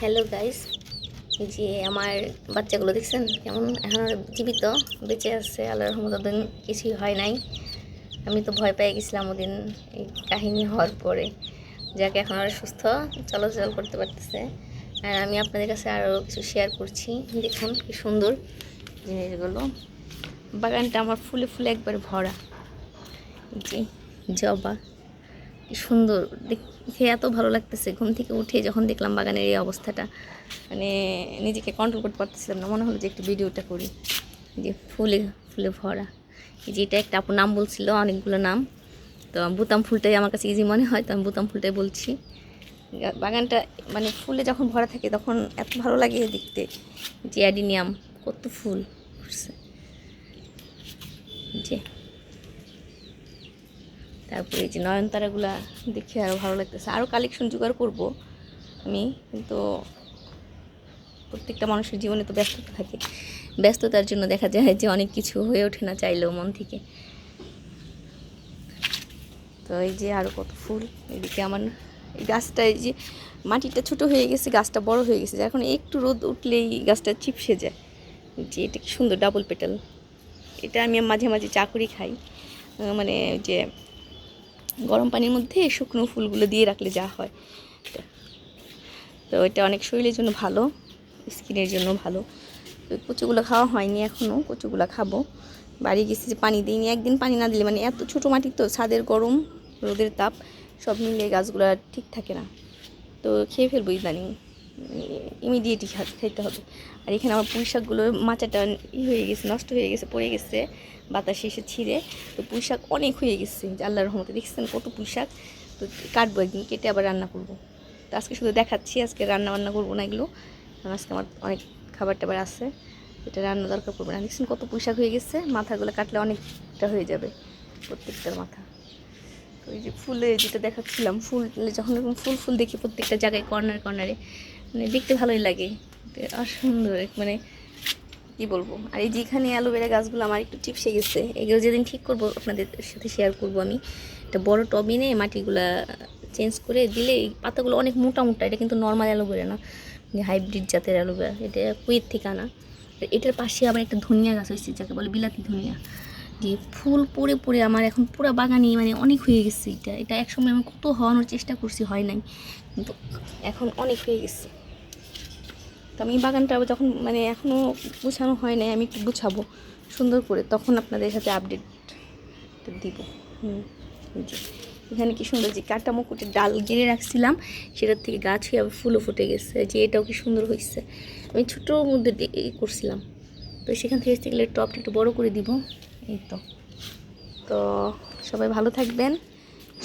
Hello guys যে আমার বাচ্চাগুলো দেখছেন? কেমন? এখন জীবিত, বেঁচে আছে আল্লাহর রহমত ওদিন কিছুই হয় নাই। আমি তো ভয় পেয়ে গেছিলাম ওদিন এই কাহিনী হওয়ার পরে। যাকে, এখন আর সুস্থ, চলাচল করতে পারতেছে। আর আমি আপনাদের কাছে আরও কিছু শেয়ার করছি। দেখুন, কি সুন্দর জিনিসগুলো। বাগানটা আমার ফুলে ফুলে একবার ভরা। জি জবা। সুন্দর। দেখে এত ভালো লাগতেছে। ঘুম থেকে উঠে যখন দেখলাম বাগানের এই অবস্থাটা মানে নিজেকে কন্ট্রোল করতে পারতেছিলাম না। মনে হলো যে একটু ভিডিওটা করি। যে ফুলে ফুলে ভরা। এই যে এটা একটা আপুর নাম বলছিল, অনেকগুলো নাম। তো বুতাম ফুলটাই আমার কাছে ইজি মনে হয়, তো আমি বুতাম ফুলটাই বলছি। বাগানটা মানে ফুলে যখন ভরা থাকে তখন এত ভালো লাগে দেখতে। যে অ্যাডিনিয়াম, কত ফুল ফুটছে। তারপরে এই যে নয়নতারাগুলা দেখে আরও ভালো লাগতেছে। আরও কালেকশন জোগাড় করব আমি, কিন্তু প্রত্যেকটা মানুষের জীবনে তো ব্যস্ততা থাকে। ব্যস্ততার জন্য দেখা যায় যে অনেক কিছু হয়ে ওঠে না চাইলেও মন থেকে। তো এই যে আরও কত ফুল, এদিকে আমার এই গাছটা এই যে মাটিটা ছোট হয়ে গেছে, গাছটা বড় হয়ে গেছে। এখন একটু রোদ উঠলেই গাছটা চিপসে যায়। যে এটা কি সুন্দর ডাবল পেটাল এটা আমি মাঝে মাঝে চা করি খাই মানে যে গরম পানির মধ্যে শুকনো ফুলগুলো দিয়ে রাখলে যা হয়। তো- এটা অনেক শরীরের জন্য ভালো, স্কিনের জন্য ভালো। কচুগুলো খাওয়া হয়নি এখনও কচুগুলো খাব। বাড়ি গেছি যে পানি দিইনি, একদিন পানি না দিলে মানে এত ছোটো মাটি তো, ছাদের গরম, রোদের তাপ, সব মিলিয়ে গাছগুলো ঠিক থাকে না। তো খেয়ে ফেলব ইদানিং, ইমিডিয়েটই খেতে হবে। আর এখানে আমার পুঁই শাকগুলো মাচাটা ই হয়ে গেছে, নষ্ট হয়ে গেছে, পড়ে গেছে। বাতাসে এসে ছিঁড়ে তো পুঁই শাক অনেক হয়ে গেছে। আল্লাহর রহমতে, দেখছেন কত পুঁই শাক তো কাটবো একদিন, কেটে আবার রান্না করব। তো আজকে শুধু দেখাচ্ছি, আজকে রান্না বান্না করব না এগুলো। আজকে আমার অনেক খাবার টাবার আছে, এটা রান্না দরকার পড়বে না। দেখছেন কত পুঁই শাক হয়ে গেছে, মাথাগুলো কাটলে অনেকটা হয়ে যাবে, প্রত্যেকটার মাথা। তো এই যে ফুলে যেটা দেখাচ্ছিলাম, ফুল যখন এরকম ফুল ফুল দেখি প্রত্যেকটা জায়গায় কর্নার, কর্নারে মানে দেখতে ভালোই লাগে। আর সুন্দর মানে কি বলব? আর এই যেখানে অ্যালোভেরা গাছগুলো আমার একটু চিপসে গেছে, এগুলো যেদিন ঠিক করব আপনাদের সাথে শেয়ার করব আমি। একটা বড় টব এনে মাটিগুলা চেঞ্জ করে দিলে এই পাতাগুলো অনেক মোটা মোটা, এটা কিন্তু নর্মাল অ্যালোভেরা না। হাইব্রিড জাতের অ্যালোভেরা, এটা কুয়েত থেকে আনা। এটার পাশে আবার একটা ধনিয়া গাছ হয়েছে, যাকে বলে বিলাতি ধনিয়া। যে ফুল পড়ে পড়ে আমার এখন পুরো বাগানে মানে অনেক হয়ে গেছে এটা। এটা একসময় আমি কত হওয়ানোর চেষ্টা করছি, হয় নাই। কিন্তু এখন অনেক হয়ে গেছে। তো আমি বাগানটা যখন মানে এখনও গুছানো হয় নাই, আমি একটু গুছাবো সুন্দর করে, তখন আপনাদের সাথে আপডেট দিব। হুম এখানে কি সুন্দর যে কাটা মুকুটের ডাল গেড়ে রাখছিলাম, সেটার থেকে গাছ হয়ে আবার ফুলও ফুটে গেছে যে এটাও কি সুন্দর হয়েছে আমি ছোটোর মধ্যে করছিলাম, তো সেখান থেকে গেলে টপটা একটু বড় করে দিব, এই তো। তো সবাই ভালো থাকবেন,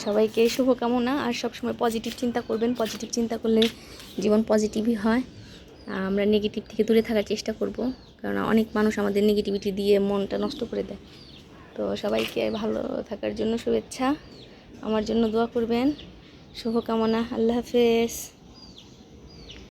সবাইকে শুভকামনা, আর সবসময় পজিটিভ চিন্তা করবেন পজিটিভ চিন্তা করলে জীবন পজিটিভই হয়। আমরা নেগেটিভ থেকে দূরে থাকার চেষ্টা করব। কারণ অনেক মানুষ আমাদের নেগেটিভিটি দিয়ে মনটা নষ্ট করে দেয়। তো সবাইকে ভালো থাকার জন্য শুভেচ্ছা। আমার জন্য দোয়া করবেন। শুভকামনা। আল্লাহ হাফেজ।